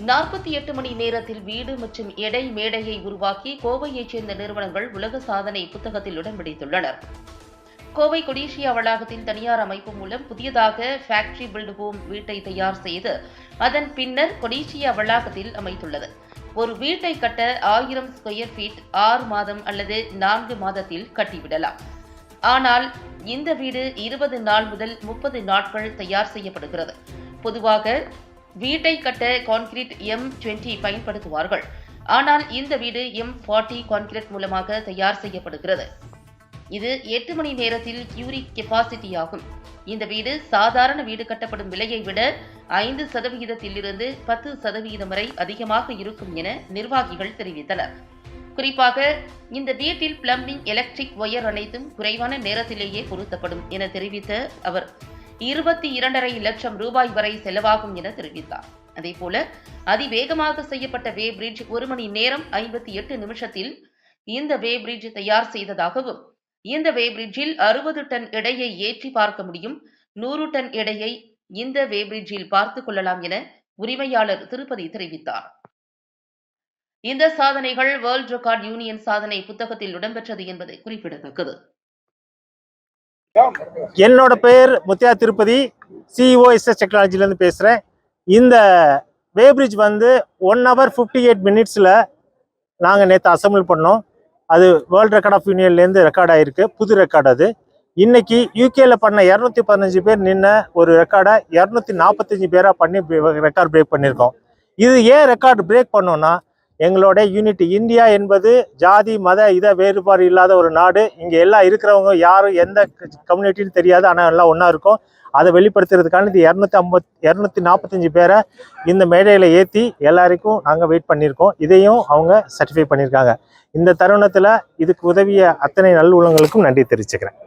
நாற்பத்தி எட்டு மணி நேரத்தில் வீடு மற்றும் எடை மேடையை உருவாக்கி கோவையைச் சேர்ந்த நிறுவனங்கள் உலக சாதனை புத்தகத்தில் இடம் பிடித்துள்ளனர். கோவை கொடிஷியா வளாகத்தில் தனியார் அமைப்பு மூலம் புதியதாக ஃபேக்டரி பில்டு ஹோம் வீட்டை தயார் செய்து அதன் பின்னர் கொடிஷியா வளாகத்தில் அமைத்துள்ளது. ஒரு வீட்டை கட்ட ஆயிரம் ஸ்கொயர் ஃபீட் ஆறு மாதம் அல்லது நான்கு மாதத்தில் கட்டிவிடலாம். ஆனால் இந்த வீடு இருபது நாள் முதல் முப்பது நாட்கள் தயார் செய்யப்படுகிறது. பொதுவாக வீட்டை கட்ட கான்கிரீட் எம் டுவெண்ட்டி பயன்படுத்துவார்கள். ஆனால் இந்த வீடு எம் ஃபார்ட்டி கான்கிரீட் மூலமாக தயார் செய்யப்படுகிறது. இது எட்டு மணி நேரத்தில் கியூரிக் கெப்பாசிட்டி ஆகும். இந்த வீடு சாதாரண வீடு கட்டப்படும் விலையை விட ஐந்து சதவிகிதத்திலிருந்து பத்து சதவிகிதம் வரை அதிகமாக இருக்கும் என நிர்வாகிகள் தெரிவித்தனர். குறிப்பாக இந்த வீட்டில் பிளம்பிங் எலக்ட்ரிக் ஒயர் அனைத்தும் குறைவான நேரத்திலேயே பொருத்தப்படும் என தெரிவித்த அவர். இருபத்தி இரண்டரை லட்சம் ரூபாய் வரை செலவாகும் என தெரிவித்தார். அதேபோல அதிவேகமாக செய்யப்பட்ட வே பிரிட்ஜ் ஒரு மணி நேரம் ஐம்பத்தி எட்டு நிமிஷத்தில் இந்த வே பிரிட்ஜ் தயார் செய்ததாகவும் இந்த வே பிரிட்ஜில் அறுபது டன் எடையை ஏற்றி பார்க்க முடியும். நூறு டன் எடையை இந்த வே பிரிட்ஜில் பார்த்துக் கொள்ளலாம் என உரிமையாளர் திருப்பதி தெரிவித்தார். இந்த சாதனைகள் வேர்ல்ட் ரெக்கார்ட் யூனியன் சாதனை புத்தகத்தில் இடம்பெற்றது என்பது குறிப்பிடத்தக்கது. என்னோட பெயர் முத்தியா திருப்பதி சிஇஓ எஸ்எஸ் டெக்னாலஜிலேருந்து பேசுகிறேன் இந்த வேப்ரிட்ஜ் வந்து ஒன் ஹவர் ஃபிஃப்டி எயிட் மினிட்ஸில் நாங்கள் நேற்று அசம்பிள் பண்ணோம். அது வேர்ல்டு ரெக்கார்ட் ஆஃப் யூனியன்லேருந்து ரெக்கார்ட் ஆகிருக்கு புது ரெக்கார்டு அது. இன்னைக்கு யூகேல பண்ண இரநூத்தி பதினஞ்சு பேர் நின்ன ஒரு ரெக்கார்டை இரநூத்தி நாற்பத்தஞ்சு பேராக பண்ணி ரெக்கார்ட் பிரேக் பண்ணியிருக்கோம் இது ஏன் ரெக்கார்டு பிரேக் பண்ணோன்னா எங்களோட யூனிட் இந்தியா என்பது ஜாதி மத இத வேறுபாடு இல்லாத ஒரு நாடு. இங்கே எல்லாம் இருக்கிறவங்க யாரும் எந்த கம்யூனிட்டின்னு தெரியாது. ஆனால் எல்லாம் ஒன்றா இருக்கும். அதை வெளிப்படுத்துறதுக்கான இது இரநூத்தி ஐம்பத் இரநூத்தி நாற்பத்தஞ்சு பேரை இந்த மேடையில் ஏற்றி எல்லாருக்கும் நாங்கள் வெயிட் பண்ணியிருக்கோம். இதையும் அவங்க சர்டிஃபை பண்ணியிருக்காங்க. இந்த தருணத்தில் இதுக்கு உதவிய அத்தனை நல்லுள்ளங்களுக்கும் நன்றி தெரிவிச்சுக்கிறேன்.